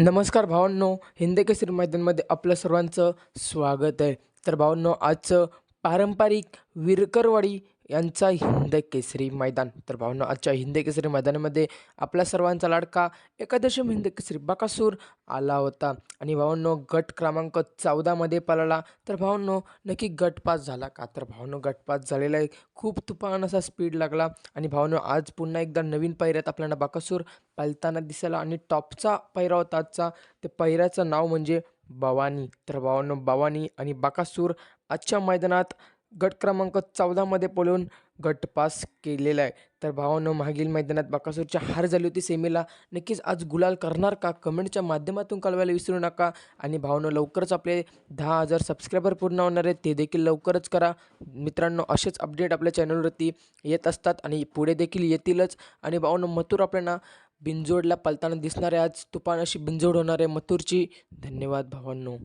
नमस्कार भावांनो हिंदकेसरी मैदानमध्ये आपलं सर्वांचं स्वागत आहे. तर भावांनो आजचं पारंपरिक विरकरवाडी यांचा हिंद केसरी मैदान. तर भावना आजच्या हिंद केसरी मैदानामध्ये आपला सर्वांचा लाडका एकादशम हिंद केसरी बकासूर आला होता. आणि भावांनो गट क्रमांक चौदामध्ये पळाला. तर भावांनो नक्की गट पास झाला का? तर भावांनो गट पास झालेला आहे खूप तुफान असा स्पीड लागला. आणि भावांनो आज पुन्हा एकदा नवीन पैऱ्यात आपल्याला बकासूर पालताना दिसायला आणि टॉपचा पैरा होता आजचा. ते पैऱ्याचं नाव म्हणजे भवानी तर भावांनो भवानी आणि बाकासूर आजच्या मैदानात गट क्रमांक चौदामध्ये पळून गट पास केलेला आहे. तर भावांनो मागील मैदानात बाकासूरच्या हार झाली होती सेमीला. नक्कीच आज गुलाल करणार का? कमेंटच्या माध्यमातून कळवायला विसरू नका. आणि भावानं लवकरच आपले दहा हजार सबस्क्रायबर पूर्ण होणार आहेत. ते देखील लवकरच करा. मित्रांनो असेच अपडेट आपल्या चॅनलवरती येत असतात आणि पुढे देखील येतीलच. आणि भावानं मथुर आपल्याला बिंजोडला पलताना दिसणाऱ्या आज तुफान अशी बिनजोड होणार आहे. मथुरची धन्यवाद भावांनो.